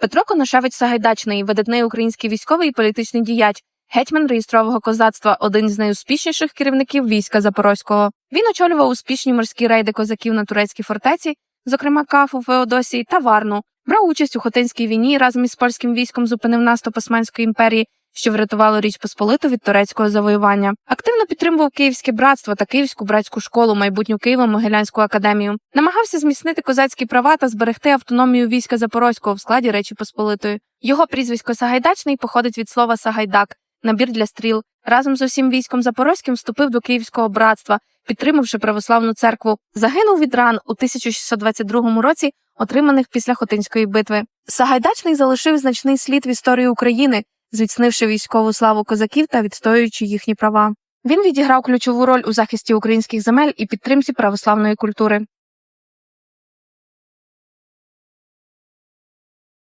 Петро Коношевич Сагайдачний, видатний український військовий і політичний діяч, гетьман реєстрового козацтва, один з найуспішніших керівників війська Запорозького. Він очолював успішні морські рейди козаків на турецькій фортеці, зокрема Кафу, Феодосії та Варну. Брав участь у Хотинській війні разом із польським військом зупинив наступ Османської імперії, що врятувало Річ Посполиту від турецького завоювання. Активно підтримував Київське братство та Київську братську школу, майбутню Києво-Могилянську академію. Намагався зміцнити козацькі права та зберегти автономію війська Запорозького в складі Речі Посполитої. Його прізвисько Сагайдачний походить від слова Сагайдак, набір для стріл. Разом з усім військом Запорозьким вступив до Київського братства, підтримавши православну церкву. Загинув від ран у 1622 році, отриманих після Хотинської битви. Сагайдачний залишив значний слід в історії України, зміцнивши військову славу козаків та відстоюючи їхні права. Він відіграв ключову роль у захисті українських земель і підтримці православної культури.